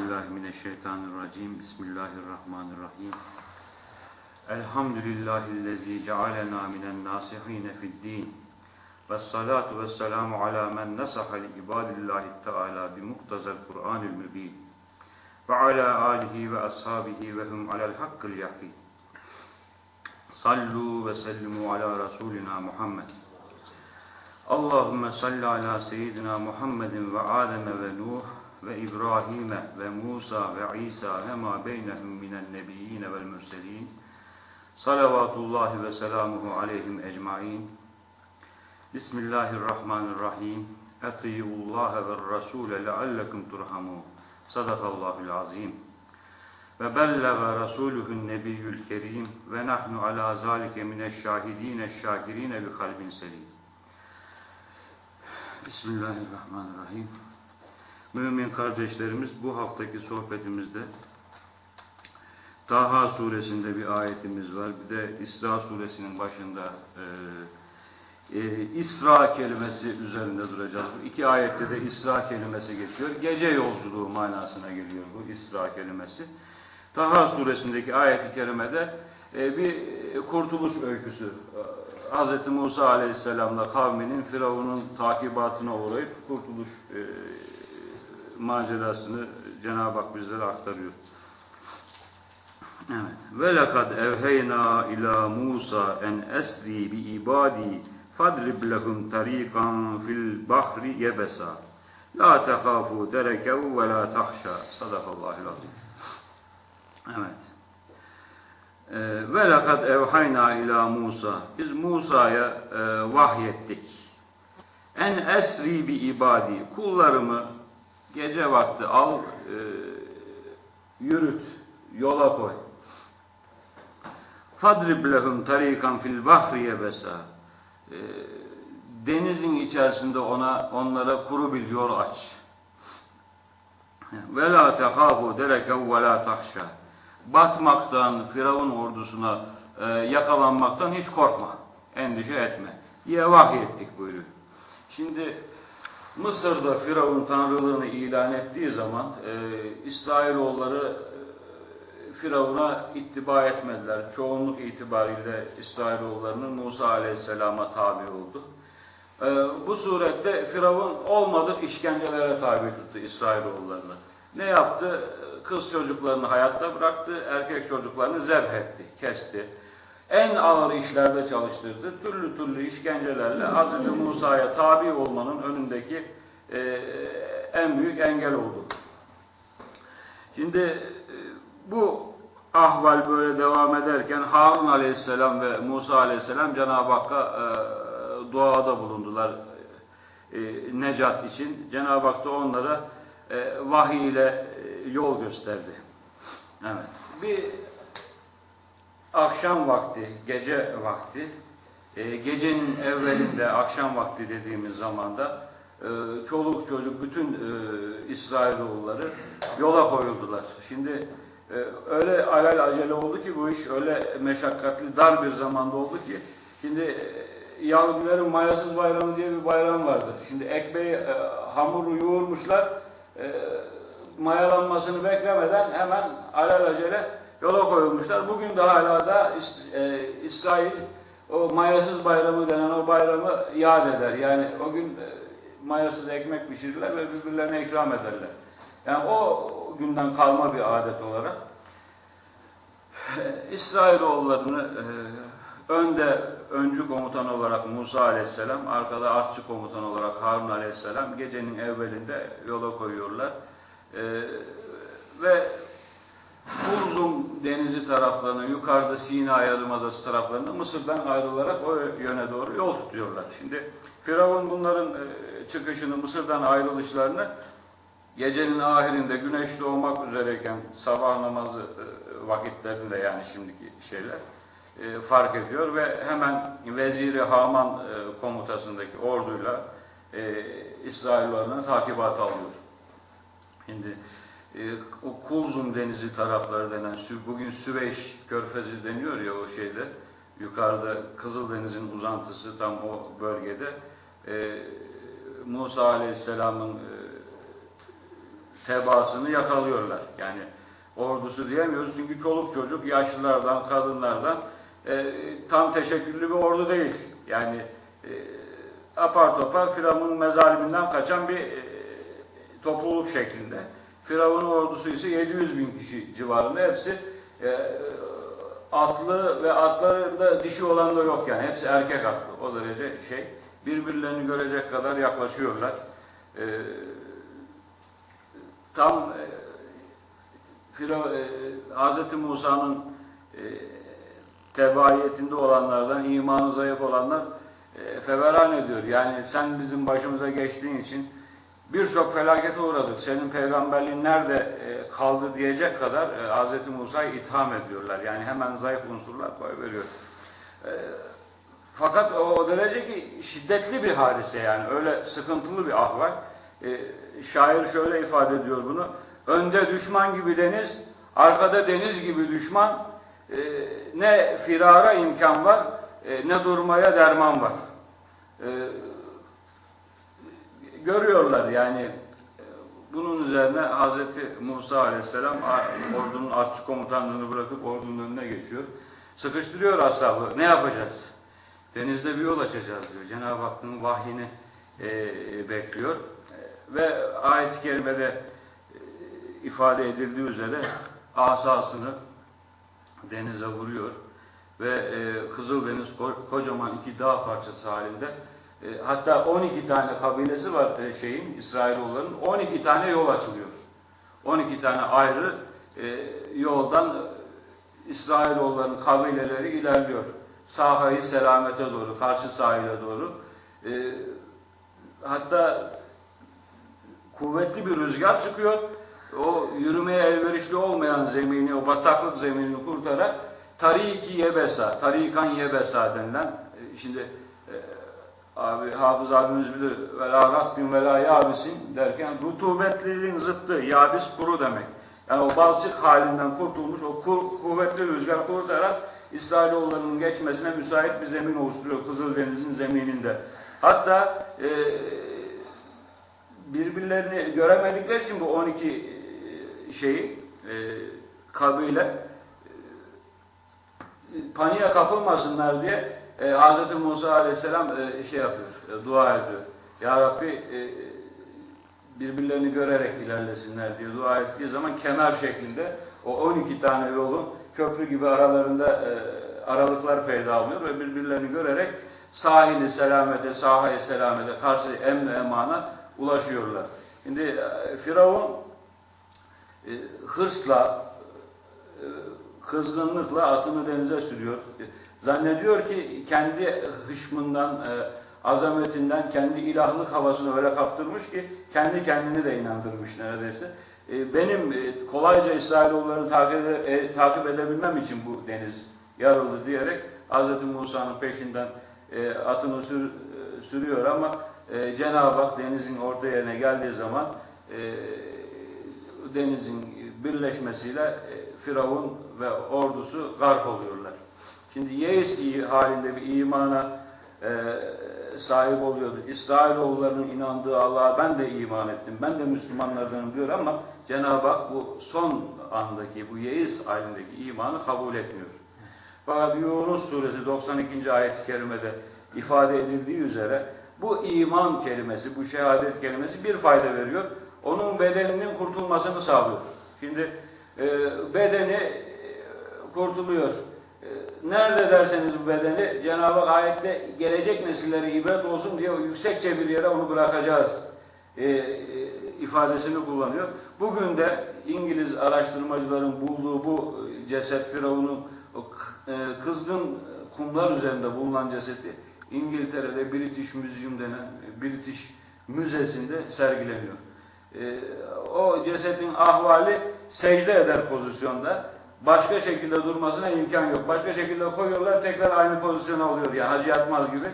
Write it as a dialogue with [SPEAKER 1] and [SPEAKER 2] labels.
[SPEAKER 1] Euzubillahimineşşeytanirracim. Bismillahirrahmanirrahim. Elhamdülillahillezî cealena minen nâsihîne fid-dîn. Vessalatu vesselamu ala men nasaha li ibadillahi teâlâ bi muktazel Kur'anil mübîn. Ve ala âlihi ve ashabihi ve hum alel hakkil yahîn. Sallu ve sellimu ala Resulina Muhammed. Allahümme salli ala seyyidina Muhammedin ve Adem ve Nuh ve İbrahim ve Musa ve İsa ve ma beynehum minen nebiyyine vel mürselin. Salavatullahi ve selamuhu aleyhim ecmain. Bismillahirrahmanirrahim. Etiyyullaha ve rasule leallekum turhamun. Sadakallahul azim. Ve bellega rasuluhun nebiyyül kerim ve nahnu ala zalike mineşşahidine şakirine bi kalbin selim. Bismillahirrahmanirrahim. Mümin kardeşlerimiz bu haftaki sohbetimizde Taha suresinde bir ayetimiz var. Bir de İsra suresinin başında e, e, İsra kelimesi üzerinde duracağız. Bu iki ayette de İsra kelimesi geçiyor. Gece yolculuğu manasına geliyor bu İsra kelimesi. Taha suresindeki ayet-i kerimede e, bir kurtuluş öyküsü. Hz. Musa aleyhisselamla kavminin Firavun'un takibatına uğrayıp kurtuluş e, macerasını Cenab-ı Hak bizlere aktarıyor. Evet. Ve lekad evheyna ila Musa en esri bi ibadi fadrib lehum tariqan fil bahri yebesa la tehafu derekev ve la tahşa sadakallahul azim. Evet. Ee, ve lekad evhayna ila Musa biz Musa'ya e, vahyettik. En esri bi ibadi kullarımı gece vakti al e, yürüt yola koy. Fadrib lehum tarikan fil bahri yebesa. E, denizin içerisinde ona onlara kuru bir yol aç. Ve la tehafu dereke ve la tahşa. Batmaktan, Firavun ordusuna e, yakalanmaktan hiç korkma. Endişe etme. diye vahyettik buyuruyor. Şimdi Mısır'da Firavun tanrılığını ilan ettiği zaman e, İsrailoğulları e, Firavun'a ittiba etmediler. Çoğunluk itibariyle İsrailoğullarının Musa Aleyhisselam'a tabi oldu. E, bu surette Firavun olmadık işkencelere tabi tuttu İsrailoğullarını. Ne yaptı? Kız çocuklarını hayatta bıraktı, erkek çocuklarını zebh etti, kesti. En ağır işlerde çalıştırdı. Türlü türlü işkencelerle Hz. Musa'ya tabi olmanın önündeki e, en büyük engel oldu. Şimdi e, bu ahval böyle devam ederken Harun aleyhisselam ve Musa aleyhisselam Cenab-ı Hakk'a e, duada bulundular e, necat için. Cenab-ı Hak da onlara e, vahiy ile e, yol gösterdi. Evet. Bir akşam vakti, gece vakti, e, gecenin evvelinde akşam vakti dediğimiz zamanda e, çoluk çocuk bütün e, İsrailoğulları yola koyuldular. Şimdi e, öyle alel acele oldu ki bu iş öyle meşakkatli dar bir zamanda oldu ki şimdi e, Yahudilerin mayasız bayramı diye bir bayram vardır. Şimdi ekmeği e, hamuru yoğurmuşlar e, mayalanmasını beklemeden hemen alel acele yola koyulmuşlar. Bugün de hala da e, İsrail o mayasız bayramı denen o bayramı yad eder. Yani o gün e, mayasız ekmek pişirirler ve birbirlerine ikram ederler. Yani o günden kalma bir adet olarak İsrailoğullarını e, önde öncü komutan olarak Musa aleyhisselam, arkada artçı komutan olarak Harun aleyhisselam gecenin evvelinde yola koyuyorlar. E, ve Kulzum denizi taraflarına, yukarıda Sina Yarımadası taraflarına Mısır'dan ayrılarak o yöne doğru yol tutuyorlar. Şimdi Firavun bunların çıkışını, Mısır'dan ayrılışlarını gecenin ahirinde güneş doğmak üzereyken sabah namazı vakitlerinde yani şimdiki şeyler fark ediyor ve hemen Veziri Haman komutasındaki orduyla İsraillerine takibat alıyor. Şimdi e, o Kulzum denizi tarafları denen, bugün Süveyş körfezi deniyor ya o şeyde, yukarıda Kızıldeniz'in uzantısı tam o bölgede, e, Musa Aleyhisselam'ın e, tebaasını yakalıyorlar. Yani ordusu diyemiyoruz çünkü çoluk çocuk yaşlılardan, kadınlardan e, tam teşekküllü bir ordu değil. Yani e, apar topar Firavun'un mezaliminden kaçan bir e, topluluk şeklinde. Firavun'un ordusu ise 700 bin kişi civarında. Hepsi e, atlı ve atlarında dişi olan da yok yani. Hepsi erkek atlı. O derece şey. Birbirlerini görecek kadar yaklaşıyorlar. E, tam e, Firav, e, Hz. Musa'nın e, tebaiyetinde olanlardan, imanı zayıf olanlar e, feveran ediyor. Yani sen bizim başımıza geçtiğin için birçok felakete uğradık. Senin peygamberliğin nerede e, kaldı diyecek kadar e, Hz. Musa'yı itham ediyorlar. Yani hemen zayıf unsurlar koyuveriyor. E, fakat o, o derece ki şiddetli bir hadise yani. Öyle sıkıntılı bir ahval. E, şair şöyle ifade ediyor bunu. Önde düşman gibi deniz, arkada deniz gibi düşman. E, ne firara imkan var, e, ne durmaya derman var. E, görüyorlar yani e, bunun üzerine Hazreti Musa Aleyhisselam ordunun artçı komutanlığını bırakıp ordunun önüne geçiyor. Sıkıştırıyor ashabı. Ne yapacağız? Denizde bir yol açacağız diyor. Cenab-ı Hakk'ın vahyini e, bekliyor. E, ve ayet-i kerimede e, ifade edildiği üzere asasını denize vuruyor ve e, Kızıldeniz ko- kocaman iki dağ parçası halinde e, hatta 12 tane kabilesi var e, şeyin İsrailoğulların 12 tane yol açılıyor. 12 tane ayrı e, yoldan İsrailoğulların kabileleri ilerliyor. Sahayı selamete doğru, karşı sahile doğru. E, hatta kuvvetli bir rüzgar çıkıyor. O yürümeye elverişli olmayan zemini, o bataklık zeminini kurtarak Tariki Yebesa, Tarikan Yebesa denilen e, şimdi e, abi Hafız abimiz bilir vela rabbin vela yabisin derken rutubetliliğin zıttı yabis kuru demek. Yani o balçık halinden kurtulmuş o kur- kuvvetli rüzgar kurtarak İsrailoğullarının geçmesine müsait bir zemin oluşturuyor Kızıldeniz'in zemininde. Hatta e, birbirlerini göremedikleri için bu 12 e, şeyi e, kabile e, paniğe kapılmasınlar diye e, Hz. Musa Aleyhisselam e, şey yapıyor, e, dua ediyor. Ya Rabbi e, birbirlerini görerek ilerlesinler diye dua ettiği zaman kemer şeklinde o 12 tane yolun köprü gibi aralarında e, aralıklar peyda oluyor ve birbirlerini görerek sahili selamete, sahayı selamete, karşı emne emana ulaşıyorlar. Şimdi e, Firavun e, hırsla, e, kızgınlıkla atını denize sürüyor. E, Zannediyor ki kendi hışmından, e, azametinden, kendi ilahlık havasını öyle kaptırmış ki kendi kendini de inandırmış neredeyse. E, Benim e, kolayca İsrailoğullarını takip, e, takip edebilmem için bu deniz yarıldı diyerek Hz. Musa'nın peşinden e, atını sür, e, sürüyor ama e, Cenab-ı Hak denizin orta yerine geldiği zaman e, denizin birleşmesiyle e, Firavun ve ordusu garp oluyorlar. Şimdi Yeis halinde bir imana e, sahip oluyordu. İsrailoğullarının inandığı Allah'a ben de iman ettim. Ben de Müslümanlardanım diyor ama Cenab-ı Hak bu son andaki, bu Yeis halindeki imanı kabul etmiyor. Fakat Yunus suresi 92. ayet-i kerimede ifade edildiği üzere bu iman kelimesi, bu şehadet kelimesi bir fayda veriyor. Onun bedeninin kurtulmasını sağlıyor. Şimdi e, bedeni e, kurtuluyor. E, Nerede derseniz bu bedeni Cenab-ı Hak ayette gelecek nesillere ibret olsun diye yüksekçe bir yere onu bırakacağız e, e, ifadesini kullanıyor. Bugün de İngiliz araştırmacıların bulduğu bu ceset Firavun'un e, kızgın kumlar üzerinde bulunan cesedi İngiltere'de British Museum denen British Müzesi'nde sergileniyor. E, o cesedin ahvali secde eder pozisyonda. Başka şekilde durmasına imkan yok. Başka şekilde koyuyorlar tekrar aynı pozisyona alıyor. Yani hacı yatmaz gibi.